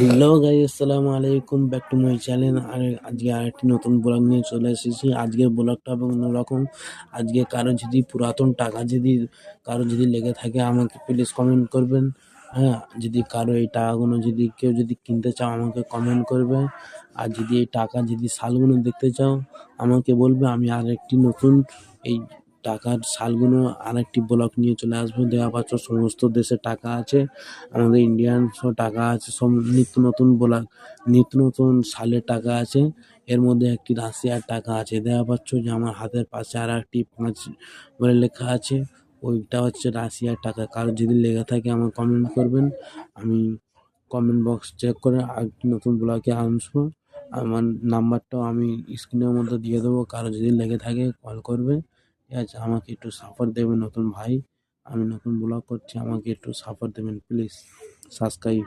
Hello guys আসসালামু আলাইকুম back to my channel আর আজকে আরেকটি নতুন ব্লগ নিয়ে চলে এসেছি। আজকের ব্লগটা হবে অন্যরকম, আজকে কারও যদি পুরাতন টাকা যদি, কারও যদি লেগে থাকে আমাকে প্লিজ কমেন্ট করবেন। হ্যাঁ যদি কারও এই টাকাগুলো যদি কেউ যদি কিনতে চাও আমাকে কমেন্ট করবে। আর যদি এই টাকা যদি সালগুলো দেখতে চাও, আমাকে বলবে আমি আরেকটি নতুন এই টাকার সালগুলো আরেকটি ব্লগ নিয়ে চলে আসব। দেওয়া পাচ্ছ সমস্ত দেশের টাকা আছে। আমাদের ইন্ডিয়ান টাকা আছে। সব নিত্য নতুন ব্লগ নিত্য নতুন সালের টাকা আছে। এর মধ্যে একটি রাশিয়ার টাকা আছে। দেখা পাচ্ছ যে আমার হাতের পাশে আর একটি পাঁচ বলে লেখা আছে। ওইটা হচ্ছে রাশিয়ার টাকা। কারও যদি লেগে থাকে আমার কমেন্ট করবেন। আমি কমেন্ট বক্স চেক করে আরেকটি নতুন ব্লগে আসব। আমার নাম্বারটাও আমি স্ক্রিনের মধ্যে দিয়ে দেবো। কারও যদি লেগে থাকে কল করবে। ঠিক আছে? আমাকে একটু সাপোর্ট দেবেন নতুন ভাই। আমি নতুন ব্লগ করছি, আমাকে একটু সাপোর্ট দেবেন প্লিজ সাবস্ক্রাইব